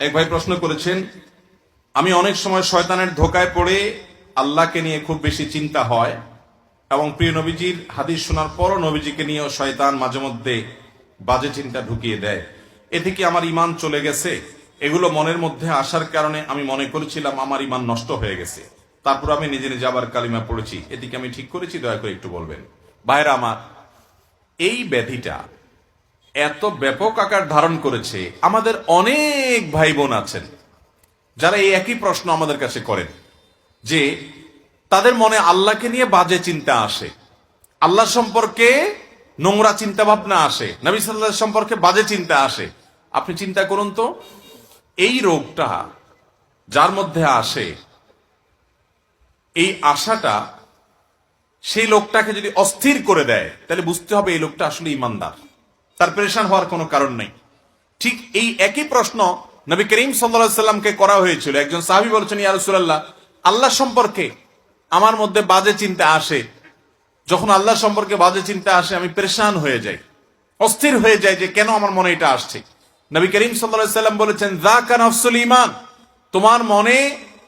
এক ভাই প্রশ্ন করেছেন, আমি অনেক সময় শয়তানের ধোকায় পড়ে আল্লাহকে নিয়ে খুব বেশি চিন্তা হয় এবং প্রিয় নবীজির হাদিস শোনার পরও নবীজিকে নিয়েও শয়তান মাঝে মধ্যে বাজে চিন্তা ঢুকিয়ে দেয়। এতে কি আমার ইমান চলে গেছে? এগুলো মনের মধ্যে আসার কারণে আমি মনে করেছিলাম আমার ইমান নষ্ট হয়ে গেছে। তারপর আমি নিজে নিজে আবার কালিমা পড়েছি। এদিকে আমি ঠিক করেছি, দয়া করে একটু বলবেন। ভাইরা আমার, এই ব্যাধিটা এত ব্যাপক আকার ধারণ করেছে, আমাদের অনেক ভাই বোন আছেন, যারা এই একই প্রশ্ন আমাদের কাছে করেন, যে তাদের মনে আল্লাহকে নিয়ে বাজে চিন্তা আসে আল্লাহ সম্পর্কে নোংরা চিন্তা ভাবনা আসে, নবী সাল্লাহ সম্পর্কে বাজে চিন্তা আসে। আপনি চিন্তা করুন তো, এই রোগটা যার মধ্যে আসে, এই আশাটা সেই লোকটাকে যদি অস্থির করে দেয়, তাহলে বুঝতে হবে এই লোকটা আসলে ইমানদার। তার পরেশান হওয়ার কোনো কারণ নেই। ঠিক এই একই প্রশ্ন নবী করিম সাল্লা সাল্লামকে করা হয়েছিল। একজন সাহাবি বলছেন ইয়ারসুল্লাহ আল্লাহ সম্পর্কে আমার মধ্যে বাজে চিন্তা আসে। যখন আল্লাহ সম্পর্কে বাজে চিন্তা আসে, আমি পরেশান হয়ে যাই। অস্থির হয়ে যায় যে কেন আমার মনে এটা আসছে। নবী করিম সাল্লা সাল্লাম বলেছেন দা কান আফসুল ইমান তোমার মনে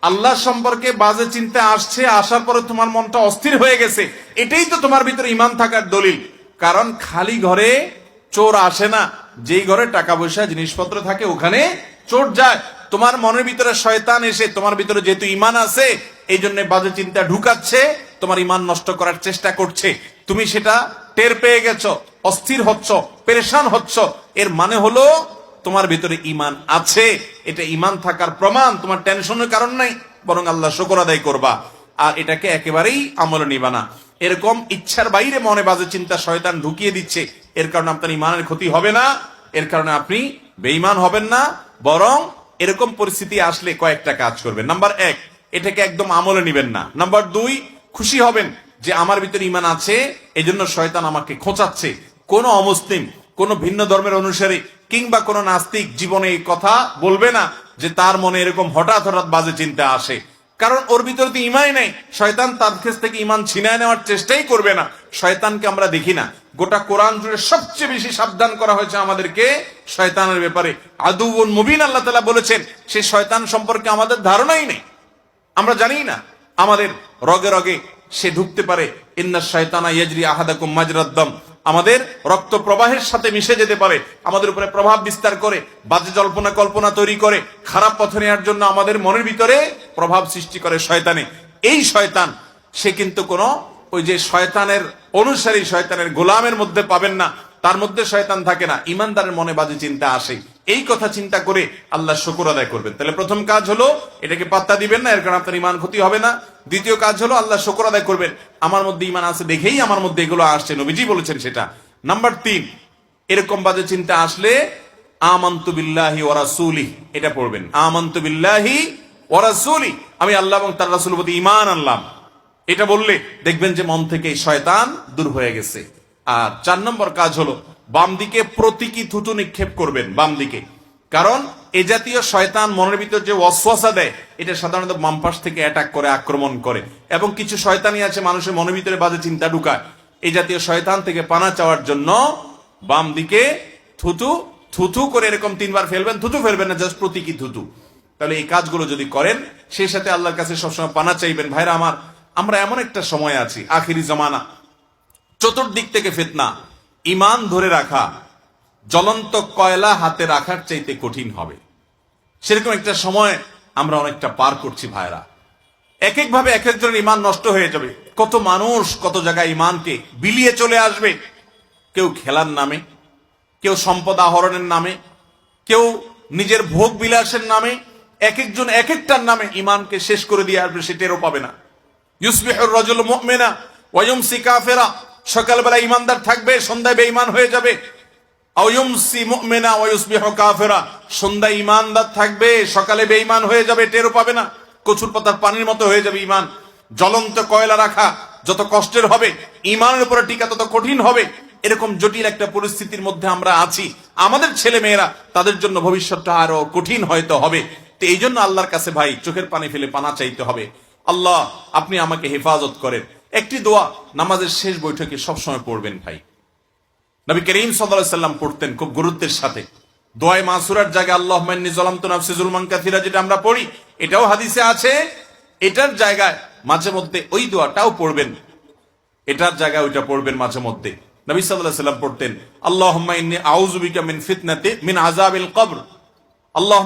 আল্লাহ সম্পর্কে বাজে চিন্তা আসছে, আসার পরে তোমার মনটা অস্থির হয়ে গেছে। এটাই তো তোমার ভিতরে ইমান থাকার দলিল। কারণ খালি ঘরে চোর আসে না। যেই ঘরে টাকা পয়সা, জিনিসপত্র থাকে, ওখানে চোর যায়। তোমার মনের ভিতরে শয়তান এসে, তোমার ভিতরে যেহেতু ইমান আছে এই জন্য বাজে চিন্তা ঢুকাচ্ছে, তোমার ইমান নষ্ট করার চেষ্টা করছে। তুমি সেটা টের পেয়ে গেছো, অস্থির হচ্ছ, পেরেশান হচ্ছ। এর মানে হলো, তোমার ভিতরে ইমান আছে। এটা ইমান থাকার প্রমাণ, তোমার টেনশনের কারণ নাই, বরং আল্লাহ শকর আদায় করবা। আর এটাকে একেবারেই আমলে নিবা না। এরকম ইচ্ছার বাইরে মনে বাজে চিন্তা শয়তান ঢুকিয়ে দিচ্ছে। এর কারণে আপনার ইমানের ক্ষতি হবে না, এর কারণে আপনি বেঈমান হবেন না, বরং এরকম পরিস্থিতি আসলে কয়েকটা কাজ করবেন। নাম্বার এক, এটাকে একদম আমলে নিবেন না। নাম্বার দুই, খুশি হবেন যে আমার ভিতরে ইমান আছে এই জন্য শয়তান আমাকে খোঁচাচ্ছে। কোন অমুসলিম, কোন ভিন্ন ধর্মের অনুসারী কিংবা কোন নাস্তিক জীবনে এই কথা বলবে না যে তার মনে এরকম হঠাৎ হঠাৎ বাজে চিন্তা আসে। কারণ ওর ভিতরে তো ইমাই নাই। শয়তান তার থেকে ইমান ছিনায় নেওয়ার চেষ্টাই করবে না। শয়তানকে আমরা দেখি না। গোটা কোরআন জুড়ে সবচেয়ে বেশি সাবধান করা হয়েছে আমাদেরকে শয়তানের ব্যাপারে। আদুবন মুবিন আল্লাহ তালা বলেছেন, সে শয়তান সম্পর্কে আমাদের ধারণাই নেই। আমরা জানি না, আমাদের রগে রগে সে ঢুকতে পারে। ইন্না শয়তানা ইয়াজরি আহাদাকুম মাজরাদ্দম আমাদের রক্ত প্রবাহের সাথে মিশে যেতে পারে, আমাদের উপরে প্রভাব বিস্তার করে, বাজে জল্পনা কল্পনা তৈরি করে, খারাপ পথে নেওয়ার জন্য আমাদের মনের ভিতরে প্রভাব সৃষ্টি করে শয়তানে। এই শয়তান, সে কিন্তু কোনো ওই যে শয়তানের অনুসারী শয়তানের গোলামের মধ্যে পাবেন না, তার মধ্যে শয়তান থাকে না। ইমানদারের মনে বাজে চিন্তা আসে। এই কথা চিন্তা করে আল্লাহ শুকুর আদায় করবেন। তাহলে প্রথম কাজ হলো, এটাকে পাত্তা দিবেন না, এর কারণে আপনার ইমান ক্ষতি হবে না। দ্বিতীয় কাজ হলো, আল্লাহ শুকুর আদায় করবেন। আমার মধ্যে ইমান আছে দেখেই আমার মধ্যে এগুলো আসছে, নবীজি বলেছেন সেটা। নাম্বার তিন, এরকম বাজে চিন্তা আসলে আমন্তু বিল্লাহি ওরাসুলি এটা পড়বেন। আমন্তু বিল্লাহি ওরাসুলি আমি আল্লাহ এবং তার রাসুল প্রতি ইমান আনলাম। এটা বললে দেখবেন যে মন থেকে শয়তান দূর হয়ে গেছে। আর চার নম্বর কাজ হলো, বাম দিকে প্রতীকী থুতু নিক্ষেপ করবেন, বাম দিকে। কারণ এ জাতীয় শয়তান মনের ভিতর যে অশ্বাসা দেয়, এটা সাধারণত বাম পাশ থেকে অ্যাটাক করে, আক্রমণ করে। এবং কিছু শয়তানি আছে, মানুষের মনের ভিতরে বাজে চিন্তা ঢুকায়। এই জাতীয় শয়তান থেকে পানা চাওয়ার জন্য বাম দিকে থুতু থুতু করে এরকম তিনবার ফেলবেন, থুতু ফেলবেন না জাস্ট প্রতীকী থুতু। তাহলে এই কাজগুলো যদি করেন, সেই সাথে আল্লাহর কাছে সবসময় পানা চাইবেন, ভাইরা আমার আমরা এমন একটা সময় আছি, আখিরি জমানা। চতুর্দিক থেকে ফিতনা। ইমান ধরে রাখা, জ্বলন্ত কয়লা হাতে রাখার চাইতে কঠিন হবে। সেরকম একটা সময় আমরা অনেকটা পার করছি ভাইরা এক এক ভাবে এক একজনের ইমান নষ্ট হয়ে যাবে। কত মানুষ কত জায়গায় ইমানকে বিলিয়ে চলে আসবে। কেউ খেলার নামে, কেউ সম্পদ আহরণের নামে, কেউ নিজের ভোগ বিলাসের নামে এক একজন এক একটার নামে ইমানকে শেষ করে দিয়ে আসবে, সে টেরও পাবে না। ইউসবিহুর রজুল মুমিনা ওয়ায়ুমসি কাফেরা। সকালবেলা ইমানদার থাকবে, সন্ধ্যায় বেঈমান হয়ে যাবে। আউয়ুমসি মুমিনা ওয়ায়ুসবিহু কাফেরা। সন্ধ্যায় ইমানদার থাকবে, সকালে বেঈমান হয়ে যাবে, টেরও পাবে না। কচুর পাতার পানির মতো হয়ে যাবে ইমান জ্বলন্ত কয়লা রাখা, যত কষ্টের হবে ইমানের উপরে টিকা তত কঠিন হবে। এরকম জটিল একটা পরিস্থিতির মধ্যে আমরা আছি। আমাদের ছেলে মেয়েরা তাদের জন্য ভবিষ্যৎটা আরও কঠিন হয়তো হবে। তো এই জন্য আল্লাহর কাছে ভাই, চোখের পানি ফেলে পানা চাইতে হবে। আল্লাহ, আপনি আমাকে হেফাজত করেন। একটি দোয়া নামাজের শেষ বৈঠকে সবসময় পড়বেন ভাই। নবী করিম সাল্লাম পড়তেন খুব গুরুত্বের সাথে। দোয়াই মাসুরার জায়গায় আল্লাহ মান্নি জলাম তো নাফসি জুলমান কাথিরা যেটা আমরা পড়ি, এটাও হাদিসে আছে। এটার জায়গায় মাঝে মধ্যে ওই দোয়াটাও পড়বেন। এটার জায়গায় ওইটা পড়বেন মাঝে মধ্যে। নবী সাল্লাম পড়তেন বিকা মিন ফিতনাতি মিন আযাবিল কবর।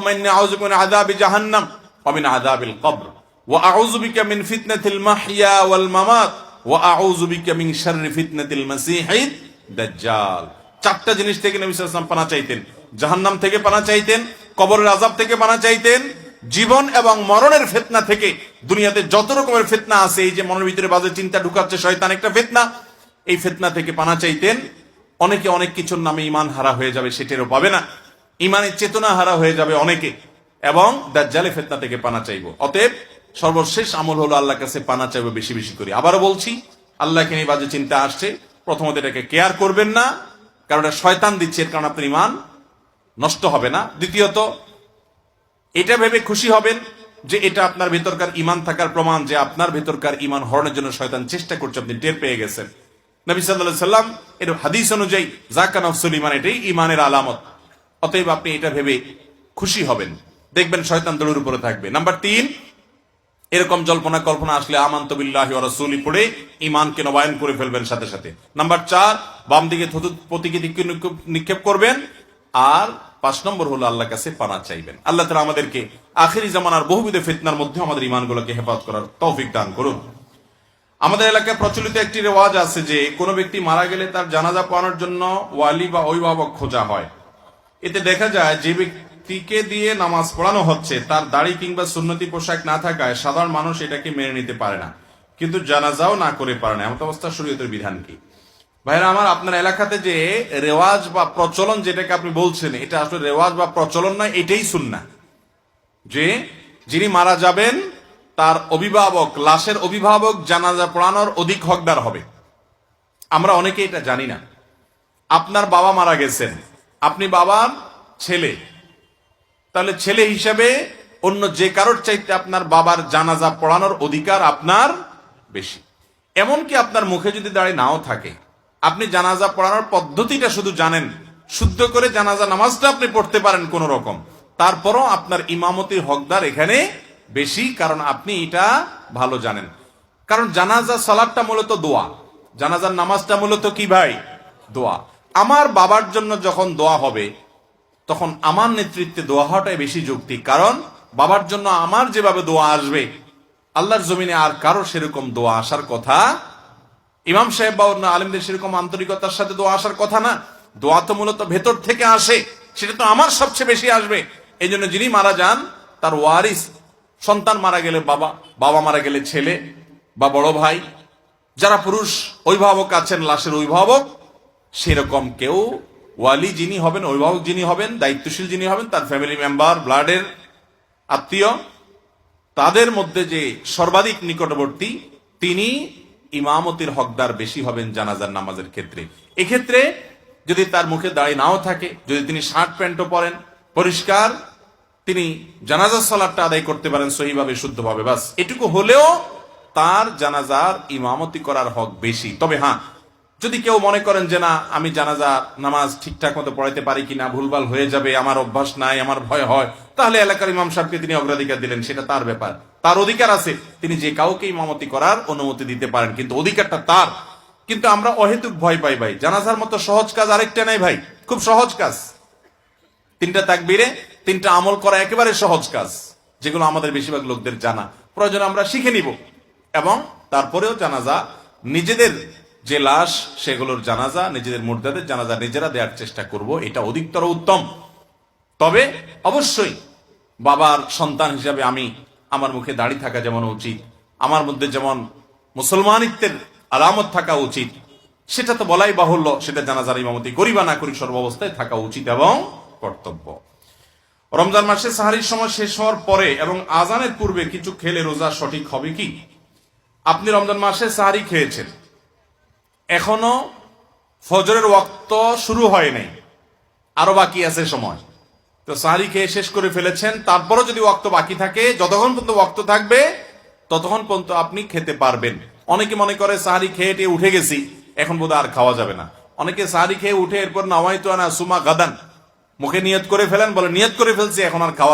মিন আযাবি জাহান্নাম মিন কবর। ওয়া আউযু বিকা মিন ফিতনাতিল মাহইয়া ওয়াল মামাত, ওয়া আউযু বিকা মিন শাররি ফিতনাতিল মাসীহিদ দাজ্জাল। চারটা জিনিস থেকে নবী পানা চাইতেন। জাহান্নাম থেকে পানা চাইতেন, কবরের আযাব থেকে পানা চাইতেন, জীবন এবং মরণের ফেতনা থেকে দুনিয়াতে যত রকমের ফেতনা আছে, এই যে মনের ভিতরে বাজে চিন্তা ঢুকাচ্ছে, শয়তান একটা ফেতনা, এই ফেতনা থেকে পানা চাইতেন। অনেকে অনেক কিছুর নামে ইমান হারা হয়ে যাবে, সেটারও পাবে না। ইমানের চেতনা হারা হয়ে যাবে অনেকে। এবং দাজ্জালে ফেতনা থেকে পানা চাইব। অতএব সর্বশেষ আমল হলো আল্লাহর কাছে পানা চাইব বেশি বেশি করে। আবারও বলছি আল্লাহকে নিয়ে বাজে চিন্তা আসছে। প্রথমত এটাকে কেয়ার করবেন না, কারণ এটা শয়তান দিচ্ছে, এর কারণ আপনার ইমান নষ্ট হবে না। দ্বিতীয়ত, এটা ভেবে খুশি হবেন যে এটা আপনার ভেতরকার ইমান থাকার প্রমাণ, যে আপনার ভেতরকার ইমান হরণের জন্য শয়তান চেষ্টা করছে, আপনি টের পেয়ে গেছেন। নবী সাল্লাহ সাল্লাম এর হাদিস অনুযায়ী জাকান নফসুল ইমান এটাই ইমানের আলামত। অতএব আপনি এটা ভেবে খুশি হবেন। দেখবেন শয়তান দড়ের উপরে থাকবে। নাম্বার তিন এরকম জল্পনা কল্পনা আসলে আমান্ত বিল্লাহি ওয়া রাসূলি পড়ে ইমানকে নবায়ন করে ফেলবেন সাথে সাথে। নাম্বার চার, বাম দিকে প্রতীকে নিক্ষেপ- করবেন। আর পাঁচ নম্বর হলো আল্লাহর কাছে পানা চাইবেন। আল্লাহ তালা আমাদেরকে আখেরি জামানার বহুবিধ ফিতনার মধ্যে আমাদের ইমানগুলোকে হেফাজত করার তৌফিক দান করুন। আমাদের এলাকায় প্রচলিত একটি রেওয়াজ আছে যে, কোনো ব্যক্তি মারা গেলে তার জানাজা পাওয়ানোর জন্য ওয়ালি বা অভিভাবক খোঁজা হয়। এতে দেখা যায় যে ব্যক্তিকে দিয়ে নামাজ পড়ানো হচ্ছে, তার দাড়ি কিংবা সুন্নতি পোশাক না থাকায় সাধারণ মানুষ এটাকে মেনে নিতে পারে না। কিন্তু জানাজাও না করে পারে না এমন অবস্থা শরীয়তের বিধান কি? ভাইরা, আমার আপনার এলাকাতে যে রেওয়াজ বা প্রচলন যেটাকে আপনি বলছেন, এটা আসলে রেওয়াজ বা প্রচলন নয়, এটাই শুননা যে যিনি মারা যাবেন, তার অভিভাবক, লাশের অভিভাবক জানাজা পড়ানোর অধিক হকদার হবে। আমরা অনেকে এটা জানি না। আপনার বাবা মারা গেছেন, আপনি বাবার ছেলে তাহলে ছেলে হিসেবে অন্য যে কারোর চাইতে আপনার বাবার জানাজা পড়ানোর অধিকার আপনার বেশি। এমনকি আপনার মুখে যদি দাঁড়িয়ে নাও থাকে, আপনি জানাজা পড়ানোর পদ্ধতিটা শুধু জানেন, শুদ্ধ করে জানাজা নামাজটা আপনি পড়তে পারেন কোন রকম। তারপরও আপনার ইমামতির হকদার এখানে বেশি, কারণ আপনি এটা ভালো জানেন। কারণ জানাজা সালাদটা মূলত দোয়া, জানাজার নামাজটা মূলত কি ভাই? দোয়া। আমার বাবার জন্য যখন দোয়া হবে তখন আমার নেতৃত্বে দোয়া হওয়াটাই বেশি যুক্তি। কারণ, বাবার জন্য আমার যেভাবে দোয়া আসবে, আল্লাহর জমিনে আর কারও সেরকম দোয়া আসার কথা, ইমাম সাহেব বা অন্য আলিমদের সেরকম আন্তরিকতার সাথে দোয়া আসার কথা না। দোয়া তো মূলত ভেতর থেকে আসে, সেটা তো আমার সবচেয়ে বেশি আসবে। এই জন্য যিনি মারা যান, তার ওয়ারিস, সন্তান মারা গেলে বাবা বাবা মারা গেলে ছেলে বা বড় ভাই। যারা পুরুষ অভিভাবক আছেন, লাশের অভিভাবক, সেরকম কেউ ওয়ালি যিনি হবেন, অভিভাবক যিনি হবেন, দায়িত্বশীল যিনি হবেন, তার ফ্যামিলি মেম্বার ব্লাডের আত্মীয়, তাদের মধ্যে যে সর্বাধিক নিকটবর্তী, তিনি ইমামতির হকদার বেশি হবেন জানাজার নামাজের ক্ষেত্রে। এক্ষেত্রে যদি তার মুখে দাঁড়িয়ে নাও থাকে, যদি তিনি শার্ট প্যান্টও পরেন, পরিষ্কার, তিনি জানাজার সালাদটা আদায় করতে পারেন সহিভাবে, শুদ্ধভাবে, বাস। এটুকু হলেও তার জানাজার ইমামতি করার হক বেশি। তবে হ্যাঁ যদি কেউ মনে করেন যে, না, আমি জানাজা, নামাজ ঠিকঠাক মতো পড়াইতে পারি কিনা, ভুলভাল হয়ে যাবে, আমার অভ্যাস নাই, আমার ভয় হয়, তাহলে এলাকার ইমাম সাহেবকে তিনি অগ্রাধিকার দিলেন, সেটা তার ব্যাপার। তার অধিকার আছে, তিনি যে কাউকে ইমামতি করার অনুমতি দিতে পারেন, কিন্তু অধিকারটা তার। কিন্তু আমরা অহেতুক ভয় পাই ভাই, জানাজার মতো সহজ কাজ আরেকটা নাই ভাই, খুব সহজ কাজ। তিনটা তাকবীরে, তিনটা আমল করা একেবারে সহজ কাজ, যেগুলো আমাদের বেশিরভাগ লোকদের জানা। প্রয়োজন আমরা শিখে নিব, এবং তারপরেও জানাজা নিজেদের যে লাশ, সেগুলোর জানাজা, নিজেদের মুর্দাদের জানাজা নিজেরা দেওয়ার চেষ্টা করব, এটা অধিকতর উত্তম। তবে অবশ্যই বাবার সন্তান হিসাবে আমি আমার মুখে দাড়ি থাকা যেমন উচিত, আমার মধ্যে যেমন মুসলমানিত্বের আলামত থাকা উচিত, সেটা তো বলাই বাহুল্য, সেটা জানাজার ইমামতি করি বা না করি সর্বাবস্থায় থাকা উচিত এবং কর্তব্য। রমজান মাসে সাহারির সময় শেষ হওয়ার পরে এবং আজানের পূর্বে কিছু খেলে রোজা সঠিক হবে কি? আপনি রমজান মাসে সাহারি খেয়েছেন। এখনও ফজরের ওয়াক্ত শুরু হয় নাই। আরও বাকি আছে সময়। তো সাহারি খেয়ে শেষ করে ফেলেছেন। তারপরও যদি ওয়াক্ত বাকি থাকে, যতক্ষণ পর্যন্ত ওয়াক্ত থাকবে, ততক্ষণ পর্যন্ত আপনি খেতে পারবেন। অনেকে মনে করে, সাহারি খেয়ে টেয়ে উঠে গেছি, এখন বোধ আর খাওয়া যাবে না। অনেকে সাহারি খেয়ে উঠে এরপর নাওয়াই তো আনা সুমা গাদান, মুখে নিয়ত করে ফেলেন, বলে, নিয়ত করে ফেলছি, এখন আর খাওয়া